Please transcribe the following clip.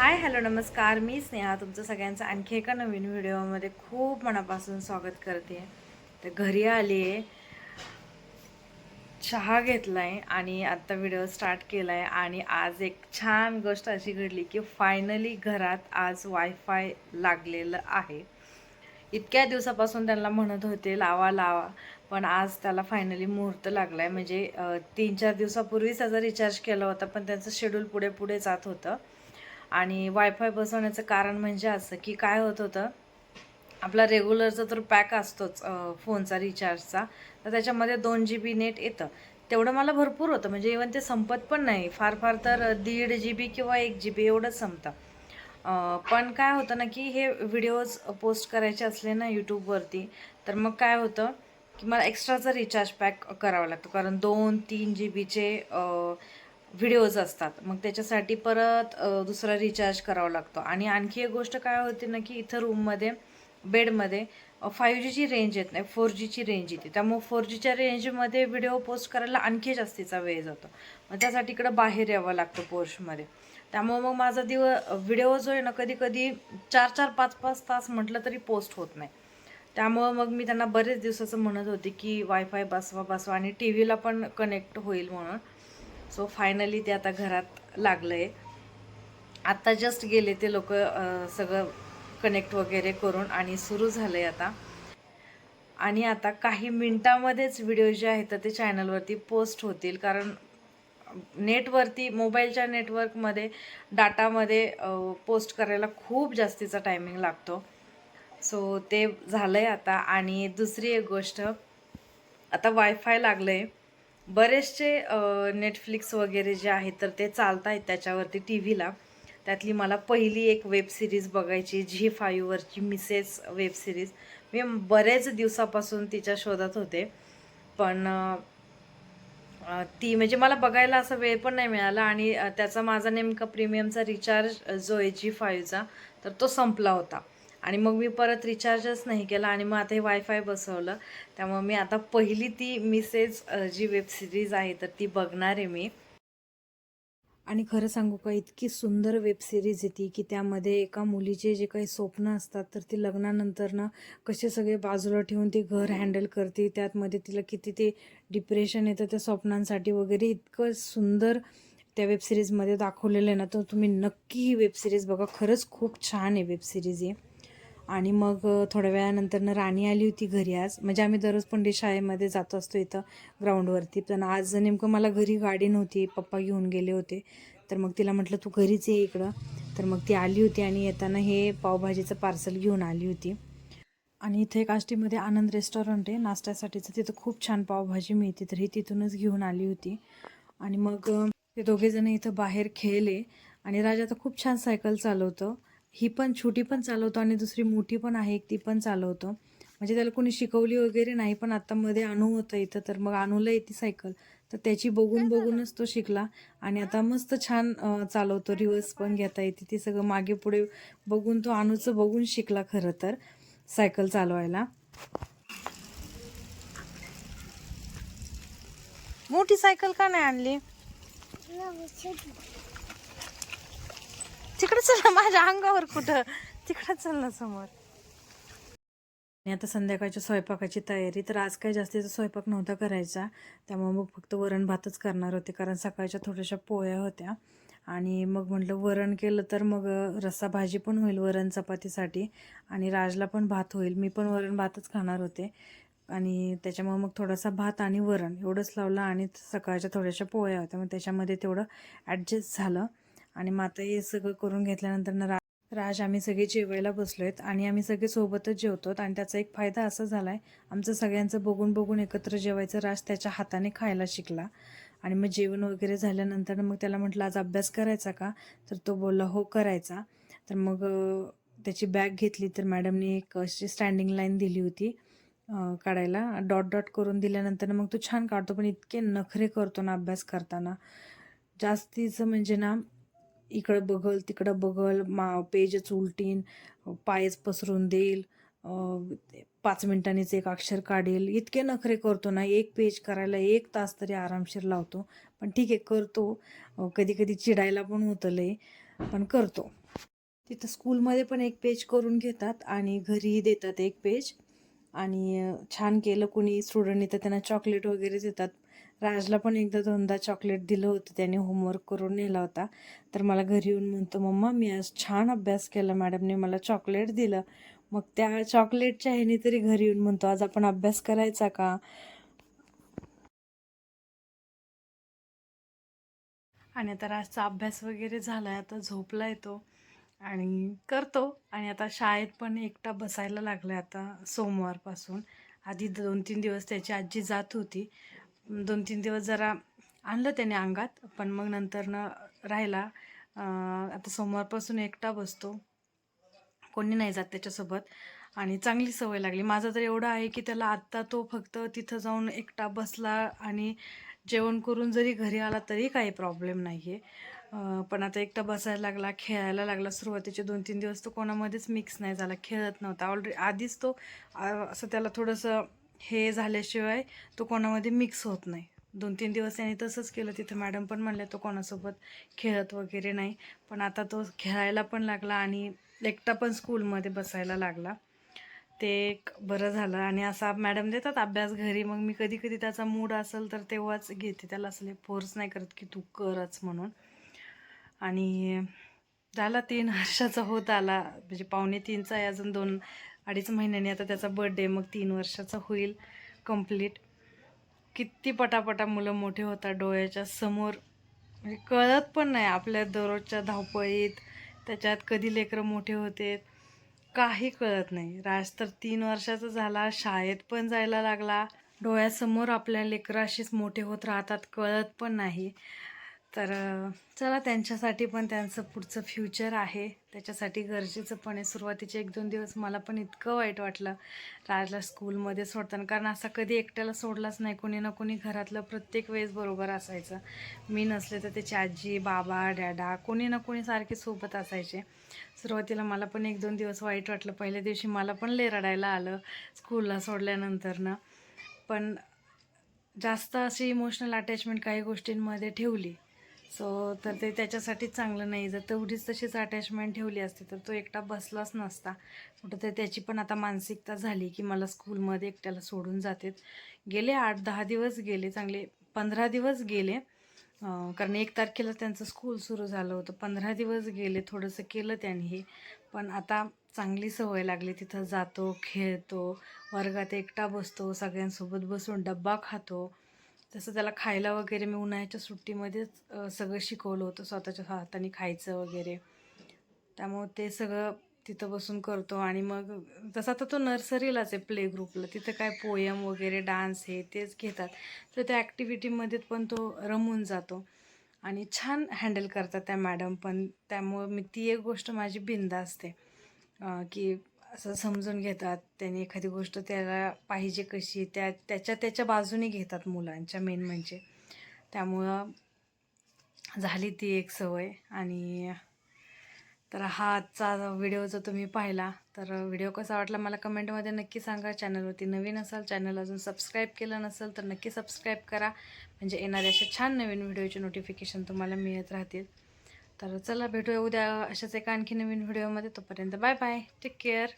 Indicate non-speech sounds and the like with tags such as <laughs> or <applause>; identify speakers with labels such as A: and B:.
A: Hi hello नमस्कार. मी स्नेहा तुमचं सगळ्यांचं आणखी एका नवीन व्हिडिओमध्ये खूप मनापासून स्वागत करते. तर घरी आली आहे. चहा घेतला आहे आणि आत्ता व्हिडिओ स्टार्ट केला आहे आणि आज एक छान गोष्ट अशी घडली की फायनली घरात आज वायफाय लागलेलं आहे. इतक्या दिवसापासून त्यांना म्हणत होते लावा लावा. पण आज त्याला फायनली मुहूर्त लागला आहे म्हणजे तीन चार दिवसापूर्वीच त्याचा रिचार्ज केला होता पण त्यांचं शेड्यूल पुढे पुढे जात होतं. आणि वायफाय बसवण्याचं कारण म्हणजे असं की काय होत होतं आपला रेग्युलरचा तर पॅक असतोच फोनचा रिचार्जचा तर त्याच्यामध्ये दोन जी बी नेट येतं. तेवढं मला भरपूर होतं म्हणजे इवन ते संपत पण नाही. फार फार तर दीड जी बी किंवा एक जी बी एवढंच संपतं. पण काय होतं ना की हे व्हिडिओज पोस्ट करायचे असले ना यूट्यूबवरती तर मग काय होतं की मला एक्स्ट्राचा रिचार्ज पॅक करावा लागतो. कारण दोन तीन जी बीचे व्हिडिओज असतात. मग त्याच्यासाठी परत दुसरा रिचार्ज करावा लागतो. आणि आणखी एक गोष्ट काय होते ना की इथं रूममध्ये बेडमध्ये फायू जीची रेंज येत नाही फोर जीची रेंज येते. त्यामुळे फोर जीच्या रेंजमध्ये व्हिडिओ पोस्ट करायला आणखी जास्तीचा वेळ जातो. मग त्यासाठी इकडं बाहेर यावं लागतं पोर्शमध्ये त्यामुळे मग माझा दिव व्हिडिओ जो आहे ना कधी कधी चार चार पाच पाच तास म्हटलं तरी पोस्ट होत नाही. त्यामुळं मग मी त्यांना बरेच दिवसाचं म्हणत होते की वायफाय बसवा बसवा आणि टी व्हीला पण कनेक्ट होईल म्हणून. सो फायनली ते आता घरात लागलं आहे आत्ता जस्ट गेले ते लोक सगळं कनेक्ट वगैरे करून आणि सुरू झालं आहे आता. आणि आता काही मिनटामध्येच व्हिडिओ जे आहेत तर ते चॅनलवरती पोस्ट होतील. कारण नेटवरती मोबाईलच्या नेटवर्कमध्ये डाटामध्ये पोस्ट करायला खूप जास्तीचा टायमिंग लागतो. सो ते झालं आहे आता. आणि दुसरी एक गोष्ट आता वायफाय लागलं आहे बरेचसे नेटफ्लिक्स वगैरे जे आहेत तर ते चालत आहेत त्याच्यावरती टी व्हीला त्यातली मला पहिली एक वेब सिरीज बघायची झी फाईव्हवरची मिसेस वेब सिरीज मी बरेच दिवसापासून तिच्या शोधात होते. पण ती म्हणजे मला बघायला असा वेळ पण नाही मिळाला आणि त्याचा माझा नेमका प्रीमियमचा रिचार्ज जो आहे जी फाईव्हचा तर तो संपला होता. आणि मग मी परत रिचार्जच नाही केला आणि मग आता हे वायफाय बसवलं. त्यामुळे मी आता पहिली ती मिसेज जी वेब सिरीज आहे तर ती बघणार आहे मी. आणि खरं सांगू का इतकी सुंदर वेब सिरीज येते की त्यामध्ये एका मुलीचे जे काही स्वप्न असतात तर ती लग्नानंतर ना कसे सगळे बाजूला ठेवून ती घर हँडल करते. त्यातमध्ये तिला किती ते डिप्रेशन येतं त्या स्वप्नांसाठी वगैरे. इतकं सुंदर त्या वेबसिरीजमध्ये दाखवलेलं आहे ना तर तुम्ही नक्की ही वेब सिरीज बघा. खरंच खूप छान आहे वेब सिरीज आहे आणि मग थोड्या वेळानंतरनं राणी आली होती घरी आज. म्हणजे आम्ही दररोज पंडित शाळेमध्ये जात असतो इथं ग्राउंडवरती. पण आज नेमकं मला घरी गाडी नव्हती. पप्पा घेऊन गेले होते. तर मग तिला म्हटलं तू घरीच ये इकडं. तर मग ती आली होती आणि येताना हे पावभाजीचं पार्सल घेऊन आली होती. आणि इथे एक आष्टीमध्ये आनंद रेस्टॉरंट आहे. नाश्त्यासाठीचं तिथं खूप छान पावभाजी मिळते. तर ही तिथूनच घेऊन आली होती. आणि मग ते दोघेजण इथं बाहेर खेळले. आणि राजा तर खूप छान सायकल चालवतं. ही पण छोटी पण चालवतो आणि दुसरी मोठी पण आहे ती पण चालवतो. म्हणजे त्याला कोणी शिकवली वगैरे नाही पण आता मध्ये अणू होतं इथं तर मग अणूला येते सायकल. तर त्याची बघून बघूनच तो शिकला आणि आता मस्त छान चालवतो. रिवर्स पण घेता येते. ते सगळं मागे पुढे बघून तो अणूचं बघून शिकला खरं तर सायकल चालवायला. मोठी सायकल का नाही आणली? तिकडे चल ना माझ्या अंगावर कुठं? तिकडे चल ना समोर. आणि आता संध्याकाळच्या स्वयंपाकाची तयारी तर आज काही जास्तीचा स्वयंपाक नव्हता करायचा. त्यामुळे मग फक्त वरण भातच करणार होते कारण सकाळच्या थोड्याशा पोळ्या होत्या. आणि मग म्हटलं वरण केलं तर मग रस्सा भाजी पण होईल वरण चपातीसाठी आणि राजला पण भात होईल. मी पण वरण भातच खाणार होते. आणि त्याच्यामुळे मग थोडासा भात आणि वरण एवढंच लावलं आणि सकाळच्या थोड्याशा पोळ्या होत्या. मग त्याच्यामध्ये तेवढं ॲडजस्ट झालं. आणि मग आता हे सगळं करून घेतल्यानंतर ना रा राज आम्ही सगळे जेवायला बसलो आहेत आणि आम्ही सगळे सोबतच जेवतो आणि त्याचा एक फायदा असा झाला आहे आमचं सगळ्यांचं बघून बघून एकत्र जेवायचं राज त्याच्या हाताने खायला शिकला. आणि मग जेवण वगैरे झाल्यानंतर मग त्याला म्हटलं आज अभ्यास करायचा का? तर तो बोलला हो करायचा. तर मग त्याची बॅग घेतली तर मॅडमनी एक अशी स्टँडिंग लाईन दिली होती काढायला. डॉट डॉट करून दिल्यानंतर मग तो छान काढतो पण इतके नखरे करतो ना अभ्यास करताना. जास्तीचं म्हणजे ना इकडं बघल तिकडं बघल मा पेजच उलटीन पायच पसरून देईल पाच मिनिटांनीच एक अक्षर काढेल. इतके नखरे करतो ना एक पेज करायला एक तास तरी आरामशीर लावतो. पण ठीक आहे करतो. कधी कधी चिडायला पण होतं लय पण करतो. तिथं स्कूलमध्ये पण एक पेज करून घेतात आणि घरीही देतात एक पेज. आणि छान केलं कोणी स्टुडंटनी तर त्यांना चॉकलेट वगैरे देतात. राजला पण एकदा दोनदा चॉकलेट दिलं होतं. त्याने होमवर्क करून नेला होता. तर मला घरी येऊन म्हणतो मम्मा मी आज छान अभ्यास केला मॅडमने मला चॉकलेट दिलं. मग त्या चॉकलेटच्या ह्याने तरी घरी येऊन म्हणतो आज आपण अभ्यास करायचा का? आणि आता राजचा अभ्यास वगैरे झाला आहे आता झोपला येतो आणि करतो. आणि आता शाळेत पण एकटा बसायला लागला आता सोमवारपासून. आधी दोन तीन दिवस त्याची आजी जात होती. दोन तीन दिवस जरा आणलं त्याने अंगात पण मग नंतरनं राहिला. आता सोमवारपासून एकटा बसतो. कोणी नाही जात त्याच्यासोबत. आणि चांगली सवय लागली. माझं तर एवढं आहे की त्याला आत्ता तो फक्त तिथं जाऊन एकटा बसला आणि जेवण करून जरी घरी आला तरी काही प्रॉब्लेम नाही आहे पण आता एकटा बसायला लागला खेळायला लागला सुरुवातीचे दोन तीन दिवस तो कोणामध्येच मिक्स नाही झाला खेळत नव्हता. ऑलरेडी आधीच तो असं त्याला थोडंसं हे झाल्याशिवाय तो कोणामध्ये मिक्स होत नाही. दोन तीन दिवस त्याने तसंच केलं. तिथं मॅडम पण म्हणल्या तो कोणासोबत खेळत वगैरे नाही. पण आता तो खेळायला पण लागला आणि एकटा पण स्कूलमध्ये बसायला लागला. ते एक बरं झालं आणि असा मॅडम देतात अभ्यास घरी. मग मी कधी कधी त्याचा मूड असेल तर तेव्हाच घेते. त्याला असले फोर्स नाही करत की तू करच म्हणून. आणि झाला तीन <laughs> वर्षाचा होत आला. म्हणजे पावणे तीनचा आहे अजून दोन अडीच महिन्यांनी आता त्याचा बर्थडे मग तीन वर्षाचा होईल कंप्लीट किती पटापटा मुलं मोठे होतात डोळ्याच्या समोर. म्हणजे कळत पण नाही आपल्या दररोजच्या धावपळीत त्याच्यात कधी लेकरं मोठे होते काही कळत नाही. राज तर तीन वर्षाचा झाला शाळेत पण जायला लागला. डोळ्यासमोर आपल्या लेकरं अशीच मोठे होत राहतात कळत पण नाही. तर चला त्यांच्यासाठी पण त्यांचं पुढचं फ्युचर आहे. त्याच्यासाठी गरजेचं पण आहे सुरुवातीचे एक दोन दिवस मला पण इतकं वाईट वाटलं. राजला स्कूलमध्ये सोडताना. कारण असा कधी एकट्याला सोडलाच नाही. कोणी ना कोणी घरातलं प्रत्येक वेळेस बरोबर असायचं. मी नसले तर त्याची आजी बाबा डॅडा कोणी ना कोणी सारखे सोबत असायचे. सुरुवातीला मला पण एक दोन दिवस वाईट वाटलं. पहिल्या दिवशी मला पण लय रडायला आलं स्कूलला सोडल्यानंतरनं. पण जास्त अशी इमोशनल अटॅचमेंट काही गोष्टींमध्ये ठेवली. सो तर ते त्याच्यासाठीच चांगलं नाही. जर तेवढीच तशीच अटॅचमेंट ठेवली असते तर तो एकटा बसलाच नसता. कुठं तर त्याची पण आता मानसिकता झाली की मला स्कूलमध्ये एकट्याला सोडून जाते गेले आठ दहा दिवस गेले चांगले पंधरा दिवस गेले. कारण एक तारखेला त्यांचं स्कूल सुरू झालं होतं. पंधरा दिवस गेले थोडंसं केलं त्यांनी हे. पण आता चांगली सवय लागली. तिथं जातो खेळतो वर्गात एकटा बसतो सगळ्यांसोबत बसून डब्बा खातो. जसं त्याला खायला वगैरे मी उन्हाळ्याच्या सुट्टीमध्येच सगळं शिकवलं होतं. स्वतःच्या हाताने खायचं वगैरे. त्यामुळं ते सगळं तिथं बसून करतो आणि मग जसं तर तो नर्सरीलाच आहे प्ले ग्रुपला. तिथं काय पोयम वगैरे डान्स हे तेच घेतात. तर त्या ॲक्टिव्हिटीमध्ये पण तो रमून जातो. आणि छान हँडल करतात त्या मॅडम पण. त्यामुळं मी ती एक गोष्ट माझी बिंद असते की असं समजून घेतात. त्यांनी एखादी गोष्ट त्याला पाहिजे कशी त्या त्याच्या त्याच्या बाजूने घेतात मुलांच्या मेन म्हणजे. त्यामुळं झाली ती एक सवय. आणि तर हा आजचा व्हिडिओ जर तुम्ही पाहिला तर व्हिडिओ कसा वाटला मला कमेंटमध्ये नक्की सांगा. चॅनलवरती नवीन असाल चॅनल अजून सबस्क्राईब केलं नसेल तर नक्की सबस्क्राईब करा. म्हणजे येणारे असे छान नवीन व्हिडिओचे नोटिफिकेशन तुम्हाला मिळत राहतील. तर चला भेटूया उद्या अशाच एका आणखी नवीन व्हिडिओमध्ये. तोपर्यंत बाय बाय. Take care